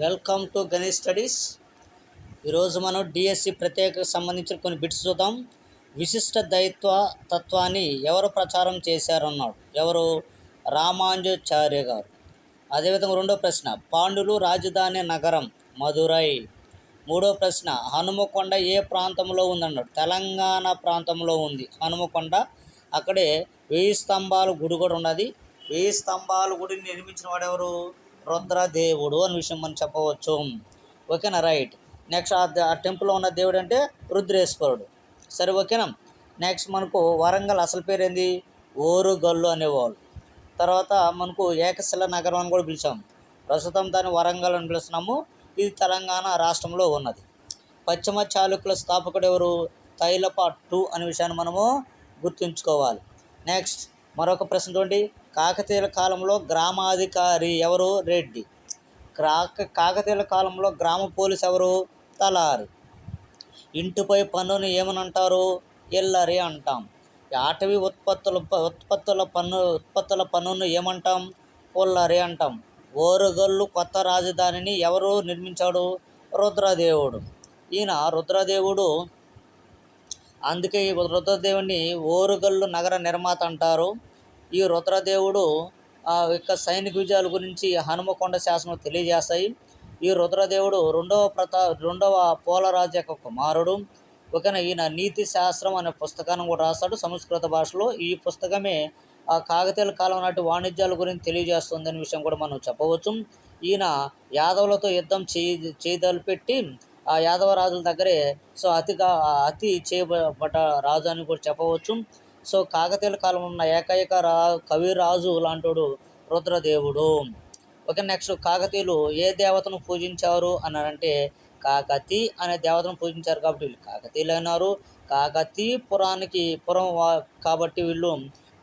Welcome to Ganesh studies. ఈరోజు మనం DSC ప్రత్యేక సంబంధించిన కొన్ని బిట్స్ చూద్దాం. విశిష్ట దైత్వ తత్వాన్ని ఎవరు ప్రచారం చేశారన్నాడు? ఎవరు? రామాంజాచార్య గారు. అదేవిధంగా రెండో ప్రశ్న పాండులు రాజధాని నగరం మధురై. మూడో ప్రశ్న హనుమకొండ ఏ ప్రాంతంలో ఉందన్నాడు? తెలంగాణ ప్రాంతంలో ఉంది. హనుమకొండ అక్కడే వెయ్యి స్తంభాల గుడి కూడా ఉన్నది. వెయ్యి స్తంభాల గుడిని నిర్మించిన వాడు ఎవరు? రుద్రదేవుడు అనే విషయం మనం చెప్పవచ్చు. ఓకేనా? రైట్. నెక్స్ట్ ఆ టెంపుల్లో ఉన్న దేవుడు అంటే రుద్రేశ్వరుడు. సరే ఓకేనా? నెక్స్ట్ మనకు వరంగల్ అసలు పేరు ఏంది ఓరుగల్లు అనేవాళ్ళు. తర్వాత మనకు ఏకశిల నగరం అని కూడా పిలిచాం. ప్రస్తుతం దాన్ని వరంగల్ అని పిలుస్తున్నాము. ఇది తెలంగాణ రాష్ట్రంలో ఉన్నది. పశ్చిమ చాళుక్యుల స్థాపకుడు ఎవరు? తైలపాటు అనే విషయాన్ని మనము గుర్తుంచుకోవాలి. నెక్స్ట్ మరొక ప్రశ్న చూడండి. కాకతీయుల కాలంలో గ్రామాధికారి ఎవరు? రెడ్డి. కాక కాకతీయుల కాలంలో గ్రామ పోలీస్ ఎవరు? తలారి. ఇంటిపై పన్నును ఏమని అంటారు? ఎల్లరి అంటాం. అటవీ ఉత్పత్తుల ఉత్పత్తుల పన్ను ఉత్పత్తుల పన్నును ఏమంటాం? ఉల్లరి అంటాం. ఓరుగల్లు కొత్త రాజధానిని ఎవరు నిర్మించాడు? రుద్రదేవుడు. ఈయన రుద్రదేవుడు. అందుకే ఈ రుద్రదేవుని ఓరుగల్లు నగర నిర్మాత అంటారు. ఈ రుద్రదేవుడు యొక్క సైనిక విజయాల గురించి హనుమకొండ శాసనం తెలియజేస్తాయి. ఈ రుద్రదేవుడు రెండవ ప్రతా రెండవ పోలరాజు యొక్క కుమారుడు. ఒకన ఈయన నీతి శాస్త్రం అనే పుస్తకాన్ని కూడా రాస్తాడు సంస్కృత భాషలో. ఈ పుస్తకమే ఆ కాకతీయుల కాలం నాటి వాణిజ్యాల గురించి తెలియజేస్తుందనే విషయం కూడా మనం చెప్పవచ్చు. ఈయన యాదవులతో యుద్ధం చేయి పెట్టి ఆ యాదవ రాజుల దగ్గరే సో అతిగా అతి చేయబడ్డ రాజు అని కూడా చెప్పవచ్చు. సో కాకతీయుల కాలం ఉన్న ఏకైక రా కవిరాజు లాంటోడు రుద్రదేవుడు. ఓకే నెక్స్ట్ కాకతీయులు ఏ దేవతను పూజించారు అని అంటే కాకతి అనే దేవతను పూజించారు కాబట్టి వీళ్ళు కాకతీయులు అన్నారు కాకతీ పురానికి పురం కాబట్టి వీళ్ళు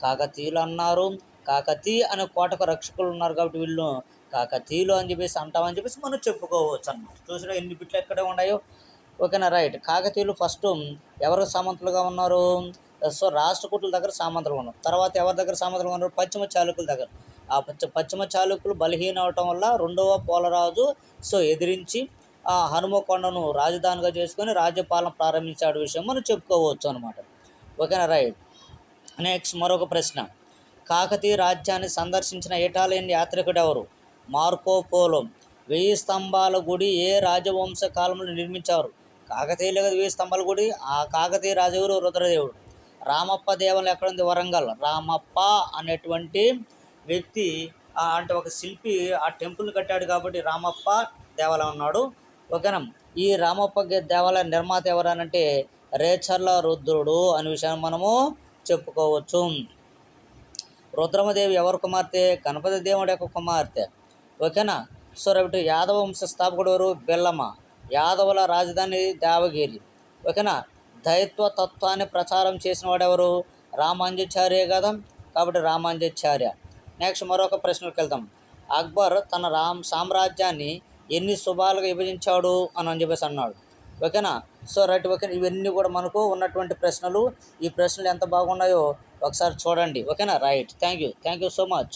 కాకతీయులు అన్నారు. కాకతీ అనే కోటకు రక్షకులు ఉన్నారు కాబట్టి వీళ్ళు కాకతీయులు అని చెప్పేసి అంటామని చెప్పేసి మనం చెప్పుకోవచ్చు అన్నమాట. చూసిన ఎన్ని బిట్లు ఎక్కడే ఉన్నాయో. ఓకేనా రైట్. కాకతీయులు ఫస్ట్ ఎవరు సామంతులుగా ఉన్నారు? సో రాష్ట్రకూటుల దగ్గర సామంతులు ఉన్నారు. తర్వాత ఎవరి దగ్గర సామంత్రం ఉన్నారు? పశ్చిమ చాళుకుల దగ్గర. ఆ పశ్చిమ పశ్చిమ చాళుకులు బలహీన అవటం వల్ల రెండవ పోలరాజు సో ఎదిరించి ఆ హనుమకొండను రాజధానిగా చేసుకొని రాజ్యపాలన ప్రారంభించాడు విషయం మనం చెప్పుకోవచ్చు అనమాట ఓకేనా? రైట్. నెక్స్ట్ మరొక ప్రశ్న. కాకతీయ రాజ్యాన్ని సందర్శించిన ఇటాలియన్ యాత్రికుడు ఎవరు? Marco Polo. వెయ్యి స్తంభాల గుడి ఏ రాజవంశ కాలంలో నిర్మించారు? కాకతీయులు కదా వెయ్యి స్తంభాల గుడి. ఆ కాకతీయ రాజగురు రుద్రదేవుడు. రామప్ప దేవాలయం ఎక్కడుంది? వరంగల్. రామప్ప అనేటువంటి వ్యక్తి అంటే ఒక శిల్పి ఆ టెంపుల్ కట్టాడు కాబట్టి రామప్ప దేవాలయం ఉన్నాడు ఓకేనా? ఈ రామప్ప దేవాలయ నిర్మాత ఎవరనంటే రేచర్ల రుద్రుడు అనే విషయాన్ని మనము చెప్పుకోవచ్చు. రుద్రమదేవి ఎవరి కుమార్తె? గణపతి దేవుడి యొక్క కుమార్తె. ఓకేనా? సో రేపు యాదవ వంశ స్థాపకుడు ఎవరు? బెల్లమ్మ. యాదవుల రాజధాని దేవగిరి. ఓకేనా? దైత్వ తత్వాన్ని ప్రచారం చేసిన వాడెవరు? రామాంజాచార్య కదా? కాబట్టి రామాంజాచార్య నెక్స్ట్ మరొక ప్రశ్నలకు వెళ్తాం అక్బర్ తన రామ్ సామ్రాజ్యాన్ని ఎన్ని శుభాలుగా విభజించాడు అని అని చెప్పేసి అన్నాడు. ఓకేనా సో రైట్ ఓకే ఇవన్నీ కూడా మనకు ఉన్నటువంటి ప్రశ్నలు. ఈ ప్రశ్నలు ఎంత బాగున్నాయో ఒకసారి చూడండి. ఓకేనా right thank you thank you so much